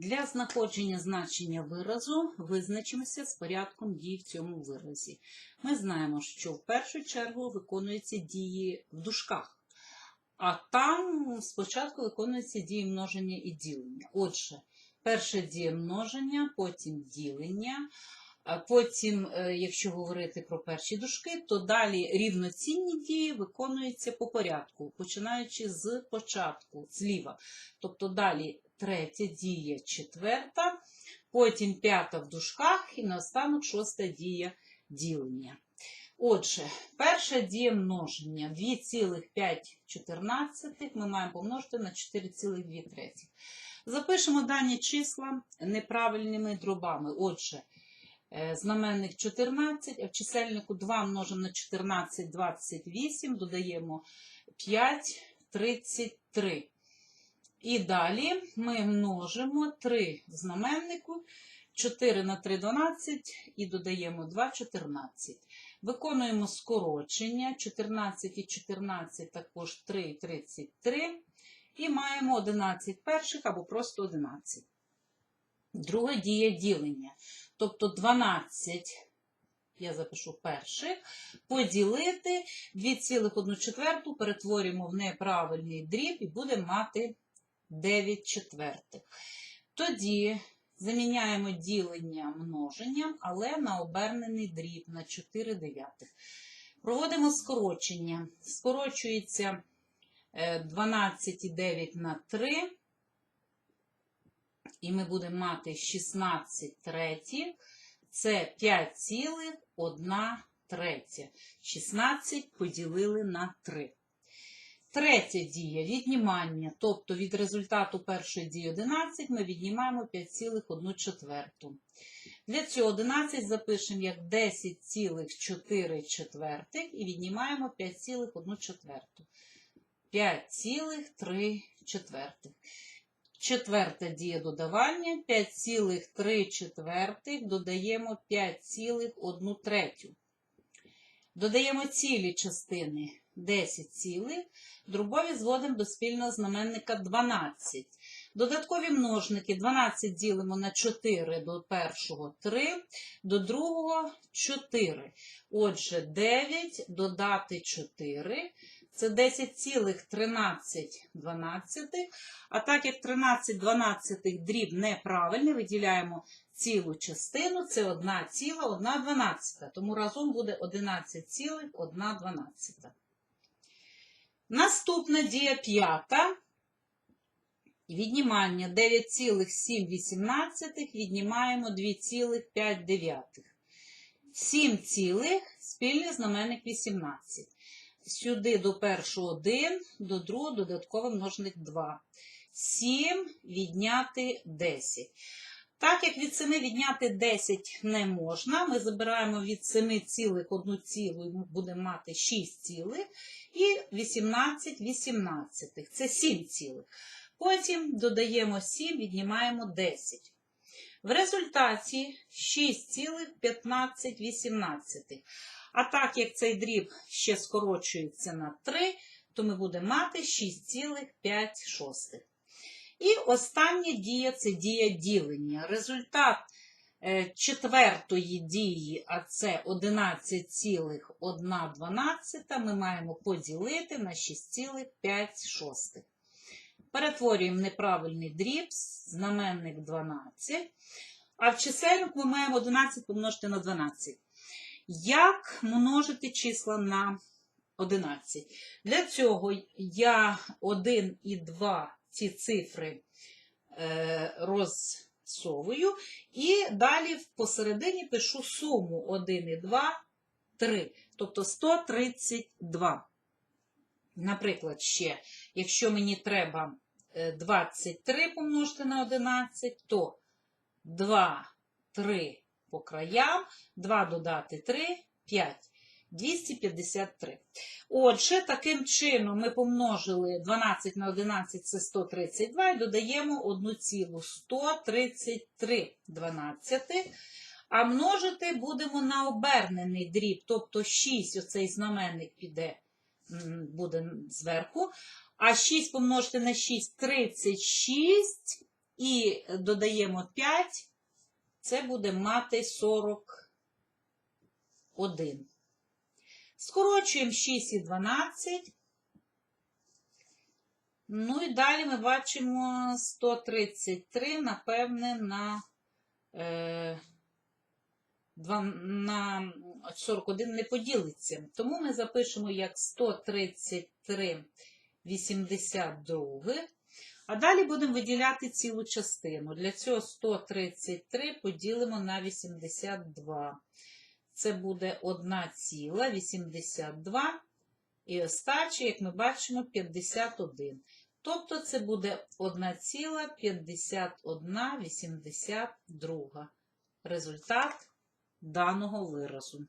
Для знаходження значення виразу визначимося з порядком дій в цьому виразі. Ми знаємо, що в першу чергу виконуються дії в дужках, а там спочатку виконуються дії множення і ділення. Отже, перша дія множення, потім ділення. Потім, е, якщо говорити про перші дужки, то далі рівноцінні дії виконуються по порядку, починаючи з початку, зліва. Тобто далі третя дія, четверта, потім п'ята в дужках і наостанок шоста дія ділення. Отже, перша дія множення 2,514 ми маємо помножити на 4,2. Запишемо дані числа неправильними дробами. Отже, е, знаменник 14, а в чисельнику 2 множимо на 14, 28, додаємо 5, 33. І далі ми множимо 3 в знаменнику, 4 на 3 12 і додаємо 2 14. Виконуємо скорочення 14 і 14 також 3 і 33. І маємо 11 перших або просто 11. Друга дія ділення. Тобто 12, я запишу перших, поділити 2,1 перетворюємо в неправильний дріб і будемо мати 9 четвертих. Тоді заміняємо ділення множенням, але на обернений дріб на 4 дев'ятих. Проводимо скорочення. Скорочується е, 12,9 на 3. І ми будемо мати 16 третіх. Це 5,1 третя. 16 поділили на 3. Третя дія віднімання, тобто від результату першої дії 11 ми віднімаємо 5,1 четверту. Для цього 11 запишемо як 10,4 четвертих і віднімаємо 5,1 четверту. 5,3 четвертих. Четверта дія додавання 5,3 четвертих додаємо 5,1 третю. Додаємо цілі частини 10 цілих, дробові зводимо до спільного знаменника 12. Додаткові множники 12 ділимо на 4 до першого 3, до другого 4. Отже, 9 додати 4. Це 10,13, а так як 13 12 дріб неправильний, виділяємо цілу частину, це 1 ціла, 1 12. Тому разом буде 11,1 12. Наступна дія п'ята. Віднімання 9,7 віднімаємо 2,5. 7 цілих, спільний знаменник 18. Сюди до першого 1, до другого додатковий множник 2. 7 відняти 10. Так як від 7 відняти 10 не можна, ми забираємо від 7 цілих 1 цілу і будемо мати 6 цілих. І 18 18. Це 7 цілих. Потім додаємо 7, віднімаємо 10. В результаті 6,15 18. А так як цей дріб ще скорочується на 3, то ми будемо мати 6,5 І остання дія це дія ділення. Результат е, четвертої дії, а це 11,112, ми маємо поділити на 6,5. Перетворюємо неправильний дріб, знаменник 12. А в чисельник ми маємо 11 помножити на 12. Як множити числа на 11? Для цього я 1 і 2 ці цифри е, розсовую. І далі посередині пишу суму 1 і 2, 3. Тобто 132. Наприклад, ще, якщо мені треба е, 23 помножити на 11, то 2, 3 по краям, 2 додати 3, 5. 253. Отже, таким чином ми помножили 12 на 11 це 132 і додаємо 1 цілу 133 12. А множити будемо на обернений дріб, тобто 6, оцей знаменник піде, буде зверху. А 6 помножити на 6 36 і додаємо 5, це буде мати 41. Скорочуємо 6 і 12. Ну і далі ми бачимо 133, напевне, на, е, два- на 41 не поділиться. Тому ми запишемо як 133 82. А далі будемо виділяти цілу частину. Для цього 133 поділимо на 82. Це буде 1,82. І остача, як ми бачимо, 51. Тобто це буде 1,5182. Результат даного виразу.